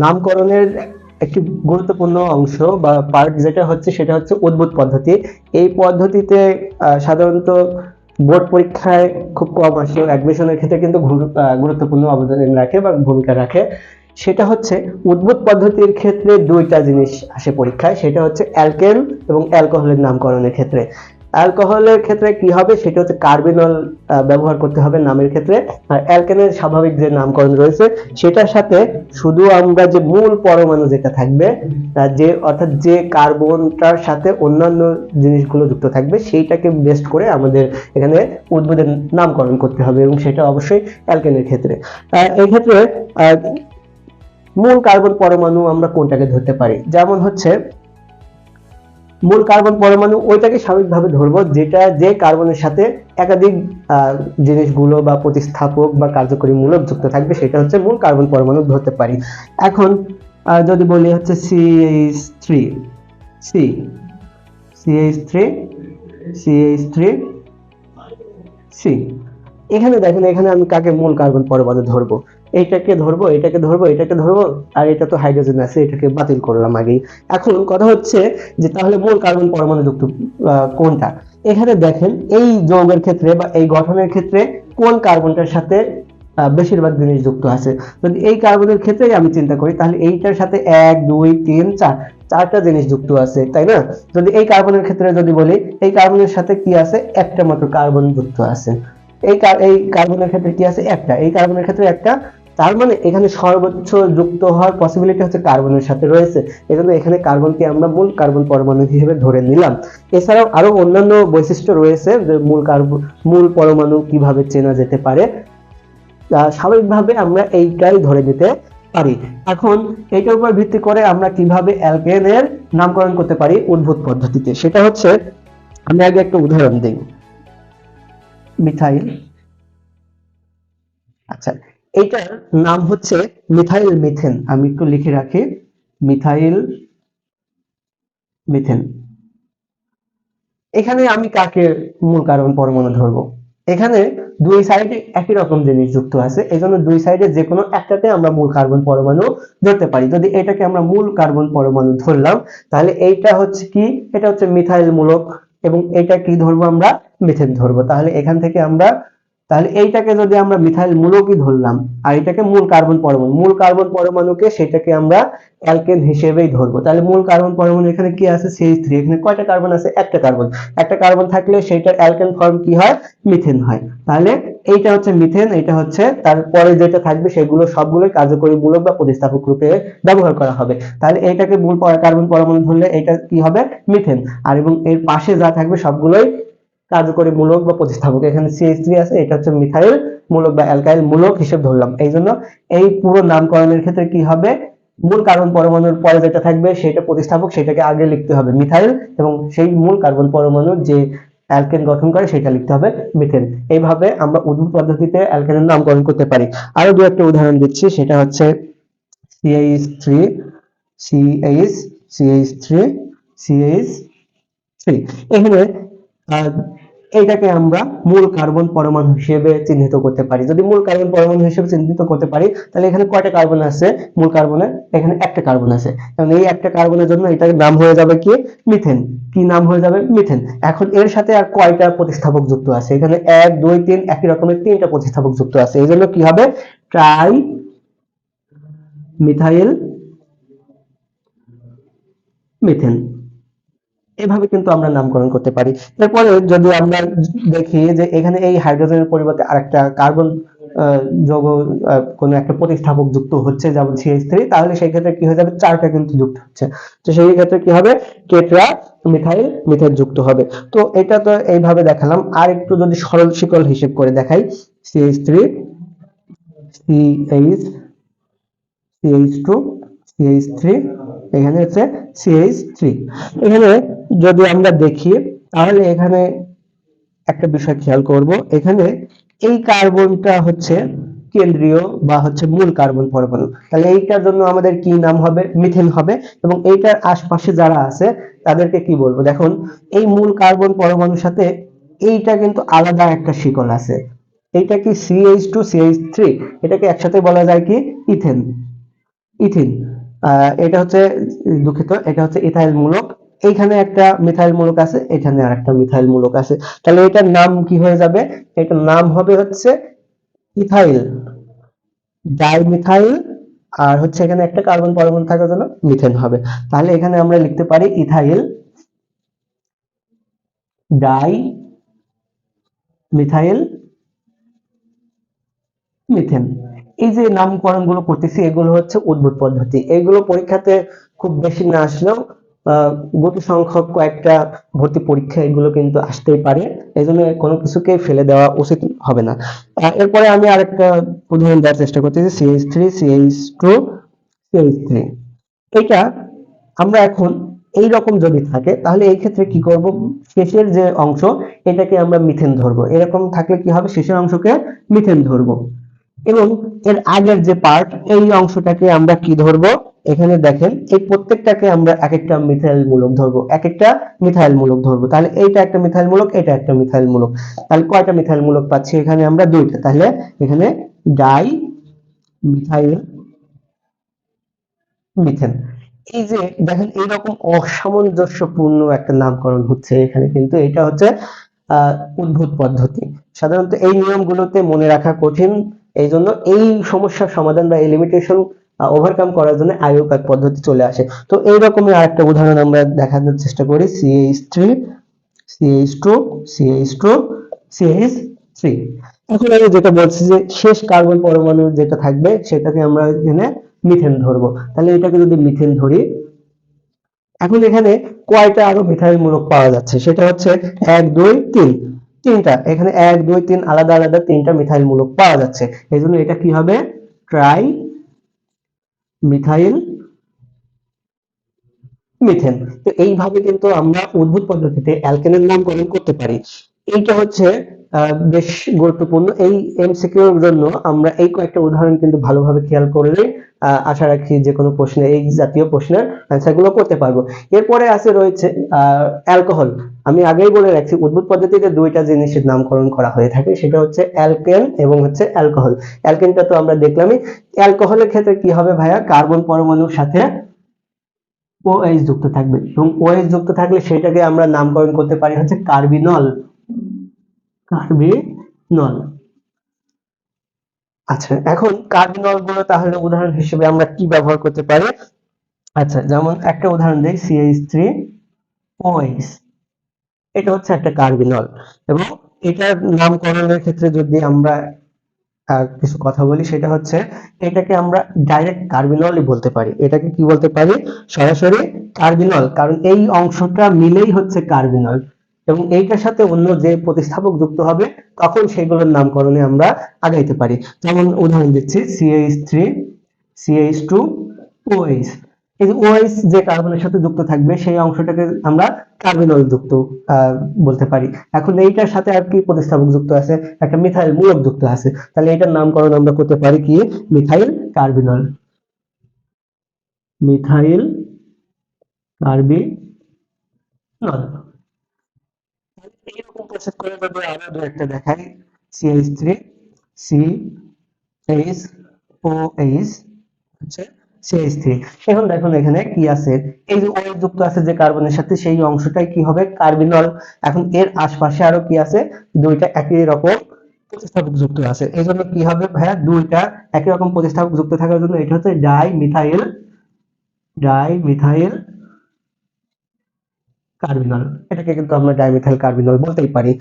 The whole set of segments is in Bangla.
নামকরণের একটি গুরুত্বপূর্ণ অংশ বা পার্ট যেটা হচ্ছে সেটা হচ্ছে উদ্ভূত পদ্ধতি। এই পদ্ধতিতে সাধারণত বোর্ড পরীক্ষায় খুব কম আসে অ্যাডমিশনের ক্ষেত্রে কিন্তু গুরুত্বপূর্ণ অবদান রাখে বা ভূমিকা রাখে। সেটা হচ্ছে উদ্ভূত পদ্ধতির ক্ষেত্রে দুইটা জিনিস আসে পরীক্ষায়, সেটা হচ্ছে অ্যালকেন এবং অ্যালকোহলের নামকরণের ক্ষেত্রে। অ্যালকোহলের ক্ষেত্রে কি হবে? সেটা হচ্ছে কার্বিনল ব্যবহার করতে হবে নামের ক্ষেত্রে। আর অ্যালকেনের স্বাভাবিক যে নামকরণ রয়েছে, সেটার সাথে শুধু আমরা যে মূল পরমাণু যেটা থাকবে যে, অর্থাৎ যে কার্বনটার সাথে অন্যান্য জিনিসগুলো যুক্ত থাকবে, সেইটাকে বেস্ট করে আমাদের এখানে উদ্ভিদের নামকরণ করতে হবে এবং সেটা অবশ্যই অ্যালকেনের ক্ষেত্রে। এই ক্ষেত্রে মূল কার্বন পরমাণু আমরা কোনটাকে ধরতে পারি? যেমন হচ্ছে মূল কার্বন পরমাণু ওইটাকে স্বাভাবিকভাবে ধরবো, যেটা যে কার্বনের সাথে একাধিক জিনিসগুলো বা প্রতিস্থাপক বা কার্যকরী মূলক যুক্ত থাকবে, সেটা হচ্ছে মূল কার্বন পরমাণু ধরতে পারি। এখন যদি বলি হচ্ছে C H three C C H three C H three C এখানে দেখেন, এখানে আমি কাকে মূল কার্বন পরমাণু ধরবো? এইটাকে ধরবো এটাকে ধরবো এটাকে ধরবো, আর এটা তো হাইড্রোজেন আছে, এটাকে বাতিল করলাম আগেই। এখন কথা হচ্ছে যে তাহলে মূল কার্বন পরমাণু যুক্ত কোনটা? এখানে দেখেন, এই যৌগের ক্ষেত্রে বা এই গঠনের ক্ষেত্রে কোন কার্বনটার সাথে বেশিরভাগ জিনিস যুক্ত আছে? যদি এই কার্বনের ক্ষেত্রে আমি চিন্তা করি, তাহলে এইটার সাথে এক, দুই, তিন, চার, চারটা জিনিস যুক্ত আছে, তাই না? যদি এই কার্বনের ক্ষেত্রে যদি বলি, এই কার্বনের সাথে কি আছে? একটা মাত্র কার্বন যুক্ত আছে। এই এই কার্বনের ক্ষেত্রে কি আছে? একটা। এই কার্বনের ক্ষেত্রে একটা তার মানে এখানে সর্বোচ্চ যুক্ত হওয়ার পসিবিলিটি হচ্ছে কার্বনের সাথে রয়েছে। এজন্য এখানে কার্বনকে আমরা মূল কার্বন পরমাণু হিসেবে ধরে নিলাম। এছাড়াও আরও অন্যান্য বৈশিষ্ট্য রয়েছে যে মূল কার্বন মূল পরমাণু কীভাবে চেনা যেতে পারে স্বাভাবিকভাবে আমরা এইটাই ধরে নিতে পারি। এখন এইটার উপর ভিত্তি করে আমরা কীভাবে অ্যালকেনের নামকরণ করতে পারি উদ্ভূত পদ্ধতিতে? সেটা হচ্ছে আমি আগে একটা উদাহরণ দিই। মিথাইল। আচ্ছা এইটার নাম হচ্ছে মিথাইল মিথেন। আমি একটু লিখে রাখি। Methyl methane. এখানে আমি কাকে মূল কার্বন পরমাণু ধরবো? এখানে দুই সাইডে একই রকম জিনিস যুক্ত আছে। এই জন্য দুই সাইডে যে কোনো একটাতে আমরা মূল কার্বন পরমাণু ধরতে পারি। যদি এটাকে আমরা মূল কার্বন পরমাণু ধরলাম, তাহলে এইটা হচ্ছে কি? এটা হচ্ছে মিথাইল মূলক এবং এটা কি ধরবো আমরা? মিথেন ধরবো। তাহলে এখান থেকে আমরা তাহলে এইটাকে যদি আমরা মিথাইল মূলকই ধরলাম, আর এটাকে মূল কার্বন পরমাণু, মূল কার্বন পরমাণুকে সেটাকে আমরা অ্যালকেন হিসেবেই ধরবো। তাহলে মূল কার্বন পরমাণু এখানে কি আছে? সিএইচ থ্রি এখানে কয়টা কার্বন আছে? একটা কার্বন একটা কার্বন থাকলে সেইটার অ্যালকেন ফর্ম কি হয়? মিথেন হয়। তাহলে এইটা হচ্ছে মিথেন এটা হচ্ছে তারপরে যেটা থাকবে সেগুলো সবগুলোই কার্যকরী মূলক বা প্রতিস্থাপক রূপে ব্যবহার করা হবে। তাহলে এইটাকে মূল কার্বন পরমাণু ধরলে এটা কি হবে? মিথেন আর এবং এর পাশে যা থাকবে সবগুলোই কার্যকরী মূলক বা প্রতিস্থাপক। এখানে সিএইচ থ্রি আছে, এটা হচ্ছে মিথাইল মূলক বা অ্যালকাইল মূলক হিসেবে ধরলাম। এই জন্য এই পুরো নামকরণের ক্ষেত্রে কি হবে? মূল কার্বন পরমাণুর পরে যেটা থাকবে, সেটা প্রতিস্থাপক, সেটাকে আগে লিখতে হবে মিথাইল এবং সেই মূল কার্বন পরমাণুর যে অ্যালকেন গঠন করে, সেটা লিখতে হবে মিথেন এইভাবে আমরা উদ্ভূত পদ্ধতিতে অ্যালকেনের নামকরণ করতে পারি। আরও দু একটা উদাহরণ দিচ্ছি, সেটা হচ্ছে C H three C H C H three C H three এখানে এইটাকে আমরা মূল কার্বন পরমাণু হিসেবে চিহ্নিত করতে পারি। যদি মূল কার্বন পরমাণু হিসেবে চিহ্নিত করতে পারি, তাহলে এখানে কয়টা কার্বন আছে? মূল কার্বনে এখানে একটা কার্বন আছে। কারণ এই একটা কার্বনের জন্য এটার নাম হয়ে যাবে কি? মিথেন কি নাম হয়ে যাবে? মিথেন এখন এর সাথে আর কয়টা প্রতিস্থাপক যুক্ত আছে? এখানে এক, দুই, তিন একই রকমের তিনটা প্রতিস্থাপক যুক্ত আছে। এই জন্য কি হবে? ট্রাই মিথাইল মিথেন এভাবে কিন্তু আমরা নামকরণ করতে পারি। এরপরে যদি আমরা দেখি যে এখানে এই হাইড্রোজেনের পরিবর্তে আরেকটা কার্বন যৌগ কোনো একটা প্রতিস্থাপক যুক্ত হচ্ছে যেমন সিএইচ থ্রি তাহলে সেই ক্ষেত্রে কি হয়ে যাবে? চারটা কিন্তু যুক্ত হচ্ছে। তো সেই ক্ষেত্রে কি হবে? টেট্রা মিথাইল, মিথেন যুক্ত হবে। তো এটা তো এইভাবে দেখালাম। আর একটু যদি সরল শিকল হিসেব করে দেখাই। C H three C H C H two C H three এখানে হচ্ছে সিএইচ থ্রি এখানে যদি আমরা দেখি, তাহলে এখানে একটা বিষয় খেয়াল করব। এখানে এই কার্বনটা হচ্ছে কেন্দ্রীয় বা হচ্ছে মূল কার্বন পরমাণু। তাহলে এইটার জন্য আমাদের কি নাম হবে? মিথেন হবে। এবং এইটার আশপাশে যারা আছে, তাদেরকে কি বলব? দেখুন, এই মূল কার্বন পরমাণুর সাথে এইটা কিন্তু আলাদা একটা শিকল আছে। এইটা কি সিএইচ টু সিএইচ থ্রি এটাকে একসাথে বলা যায় কি? ইথেন। ইথিন। এটা হচ্ছে দুঃখিত, এটা হচ্ছে ইথাইল মূলক এইখানে একটা মিথাইল মূলক আছে, এখানে আর একটা মিথাইল মূলক আছে। তাহলে এটার নাম কি হয়ে যাবে? এটার নাম হবে হচ্ছে ইথাইল, ডাইমিথাইল, আর হচ্ছে এখানে একটা কার্বন পরমাণু থাকার জন্য মিথেন হবে। তাহলে এখানে আমরা লিখতে পারি ইথাইল, ডাই, মিথাইল, মিথেন। এই যে নামকরণগুলো করতেছি, এগুলো হচ্ছে উদ্ভুত পদ্ধতি। এগুলো পরীক্ষাতে খুব বেশি না আসলেও গতি সংখ্যক কয়েকটা ভর্তি পরীক্ষা এগুলো কিন্তু আসতেই পারে। এই জন্য কোনো কিছুকে ফেলে দেওয়া উচিত হবে না। এরপরে আমি আরেকটা উদাহরণ দেওয়ার চেষ্টা করতেছি C H three C H two C H three এটা আমরা এখন এই রকম যদি থাকে, তাহলে এই ক্ষেত্রে কি করব? শেষের যে অংশ, এটাকে আমরা মিথেন ধরবো। এরকম থাকলে কি হবে? শেষের অংশকে মিথেন ধরবো। এবং এর আগের যে পার্ট এই অংশটাকে আমরা কি ধরবো? এখানে দেখেন, এই প্রত্যেকটাকে আমরা এক একটা মিথাইল মূলক ধরবো। এক একটা মিথাইল মূলক ধরবো। তাহলে এইটা একটা মিথাইল মূলক এটা একটা মিথাইল মূলক তাহলে কয়টা মিথাইল মূলক পাচ্ছি এখানে আমরা? দুইটা। তাহলে এখানে ডাই মিথাইল মিথেন। এই যে দেখেন, এইরকম অসামঞ্জস্যপূর্ণ একটা নামকরণ হচ্ছে এখানে, কিন্তু এটা হচ্ছে উদ্ভূত পদ্ধতি। সাধারণত এই নিয়মগুলোতে মনে রাখা কঠিন। এই জন্য এই সমস্যার সমাধান বা এই লিমিটেশন ওভারকাম করার জন্য আইউপ্যাক পদ্ধতি চলে আসে। তো এইরকমই আরেকটা উদাহরণ আমরা দেখানোর চেষ্টা করি C H three C H two C H two C H three এখন আমি যেটা বলছি যে শেষ কার্বন পরমাণু যেটা থাকবে, সেটাকে আমরা এখানে মিথেন ধরবো। তাহলে এটাকে যদি মিথেন ধরি, এখন এখানে কয়টা আরও মিথাইল মূলক পাওয়া যাচ্ছে? সেটা হচ্ছে এক, দুই, তিন। তিনটা। এখানে এক, দুই, তিন, আলাদা আলাদা তিনটা মিথাইল মূলক পাওয়া যাচ্ছে। এই জন্য এটা কি হবে? Tri methyl methane. তো এইভাবে কিন্তু আমরা উদ্ভুত পদ্ধতিতে অ্যালকেনের নামকরণ করতে পারি। এইটা হচ্ছে বেশ গুরুত্বপূর্ণ। এই এমসিকিউর জন্য আমরা এই কয়েকটা উদাহরণ কিন্তু ভালোভাবে খেয়াল করলে আশা রাখি যে কোনো প্রশ্নে, এই জাতীয় প্রশ্নের অ্যান্সারগুলো করতে পারব। এরপরে আছে রয়েছে অ্যালকোহল আমি আগেই বলে রাখছি উদ্ভূত পদ্ধতিতে দুইটা জিনিসের নামকরণ করা হয়ে থাকে, সেটা হচ্ছে অ্যালকেন এবং হচ্ছে অ্যালকোহল অ্যালকেনটা তো আমরা দেখলামই। অ্যালকোহলের ক্ষেত্রে কি হবে ভাইয়া? কার্বন পরমাণুর সাথে OH যুক্ত থাকবে। এবং OH যুক্ত থাকলে সেটাকে আমরা নামকরণ করতে পারি হচ্ছে কার্বিনল কার্বিনল আচ্ছা এখন কার্বিনলগুলো তাহলে উদাহরণ হিসেবে আমরা কি ব্যবহার করতে পারি? আচ্ছা যেমন একটা উদাহরণ দেই CH3 OH এটা হচ্ছে একটা কার্বিনল এবং এটার নামকরণের ক্ষেত্রে যদি আমরা কিছু কথা বলি, সেটা হচ্ছে এটাকে আমরা ডাইরেক্ট কার্বিনলই বলতে পারি। এটাকে কি বলতে পারি? সরাসরি কার্বিনল কারণ এই অংশটা মিলেই হচ্ছে কার্বিনল এবং এইটার সাথে অন্য যে প্রতিস্থাপক যুক্ত হবে, তখন সেগুলোর নামকরণে আমরা আগাইতে পারি। যেমন উদাহরণ দিচ্ছি C H three C H two O H এই যে ওএইচ যে কার্বনের সাথে যুক্ত থাকবে, সেই অংশটাকে আমরা কার্বিনল যুক্ত বলতে পারি। এখন এইটার সাথে আর কি প্রতিস্থাপক যুক্ত আছে? একটা মিথাইল মূলক যুক্ত আছে। তাহলে এটার নামকরণ আমরা করতে পারি কি? মিথাইল কার্বিনল মিথাইল কার্বিনল এইরকম প্রসেস করে যদি আরও দু একটা দেখাই C H three C H O H এখন দেখুন এখানে কি আছে? এই যে OH যুক্ত আছে যে কার্বনের সাথে, সেই অংশটাই কি হবে? কার্বিনল এখন এর আশপাশে আরও কি আছে? দুইটা একই রকম প্রতিস্থাপক যুক্ত আছে। এই জন্য কি হবে ভাইয়া? দুইটা একই রকম প্রতিস্থাপক যুক্ত থাকার জন্য এটা হচ্ছে di methyl di methyl carbinol এটাকে কিন্তু আমরা ডাইমিথাইল কার্বিনল বলতেই পারি।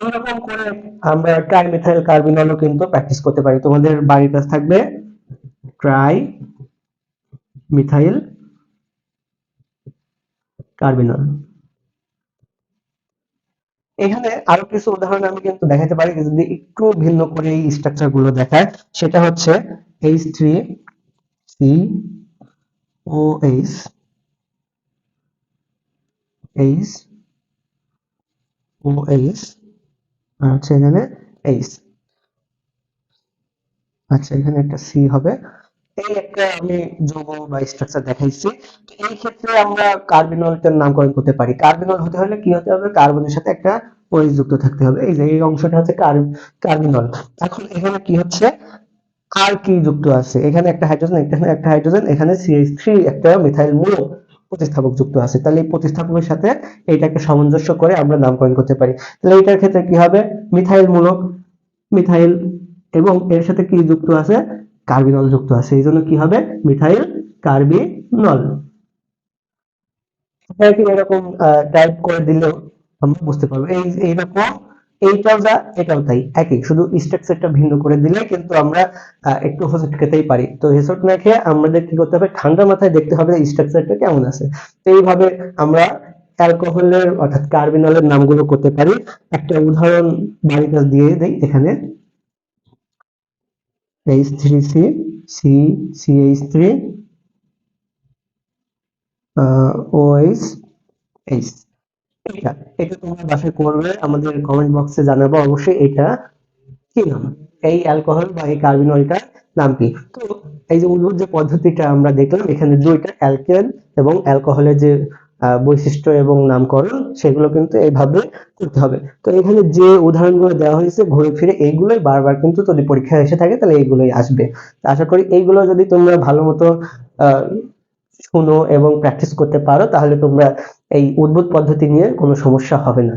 এরকম করে আমরা ট্রাইমিথাইল কার্বিনলও কিন্তু প্র্যাকটিস করতে পারি। তোমাদের বাড়ির কাছে থাকবে ট্রাই মিথাইল কার্বিনল এখানে আরও কিছু উদাহরণ আমি কিন্তু দেখাতে পারি যদি একটু ভিন্ন করে এই স্ট্রাকচারগুলো দেখায় সেটা হচ্ছে H three C O H H O H আর হচ্ছে এখানে এইচ আচ্ছা এখানে একটা সি হবে। এই একটা আমি যৌগ বা স্ট্রাকচার দেখাইছি। তো এই ক্ষেত্রে আমরা কার্বিনলটার নামকরণ করতে পারি। কার্বিনল হতে হলে কি হতে হবে? কার্বনের সাথে একটা OH যুক্ত থাকতে হবে। এই যে, এই অংশটা হচ্ছে কার্বিনল এখন এখানে কি হচ্ছে? আর কি যুক্ত আছে? এখানে একটা হাইড্রোজেন এখানে একটা হাইড্রোজেন এখানে সিএইচ থ্রি একটা মিথাইল মূলক প্রতিস্থাপক যুক্ত আছে। তাহলে এই প্রতিস্থাপকের সাথে এইটাকে সামঞ্জস্য করে আমরা নামকরণ করতে পারি। তাহলে এটার ক্ষেত্রে কি হবে? মিথাইল মূলক মিথাইল এবং এর সাথে কি যুক্ত আছে? কার্বিনল যুক্ত আছে। এই জন্য কি হবে? Methyl carbinol. এটাকে এরকম টাইপ করে দিলেও আমরা বুঝতে পারব। এই, এইরকম এইটাও যা, এটাও তাই। একই, শুধু স্ট্রাকচারটা ভিন্ন করে দিলে কিন্তু আমরা একটু হোঁচট খেতেই পারি। তো হেসট না খেয়ে আমাদের কি করতে হবে? ঠান্ডা মাথায় দেখতে হবে স্ট্রাকচারটা কেমন আছে। তো এইভাবে আমরা অ্যালকোহলের, অর্থাৎ কার্বিনলের নামগুলো করতে পারি। একটা উদাহরণ বাড়ির দিয়ে দেই এখানে। H three C C C H three O H H এটা তোমরা বাসায় করবে, আমাদের কমেন্ট বক্সে জানাব অবশ্যই এটা কি নাম? এই অ্যালকোহল বা এই কার্বিনলটার নাম কি? তো এই যে উদ্ভুত যে পদ্ধতিটা আমরা দেখলাম, এখানে দুইটা অ্যালকেন এবং অ্যালকোহলের যে বৈশিষ্ট্য এবং নামকরণ, সেগুলো কিন্তু এইভাবে করতে হবে। তো এখানে যে উদাহরণগুলো দেওয়া হয়েছে ঘুরে ফিরে, এইগুলোই বারবার কিন্তু যদি পরীক্ষায় এসে থাকে, তাহলে এইগুলোই আসবে। আশা করি এইগুলো যদি তোমরা ভালো মতো শুনো এবং প্র্যাকটিস করতে পারো, তাহলে তোমরা এই উদ্ভুত পদ্ধতি নিয়ে কোনো সমস্যা হবে না।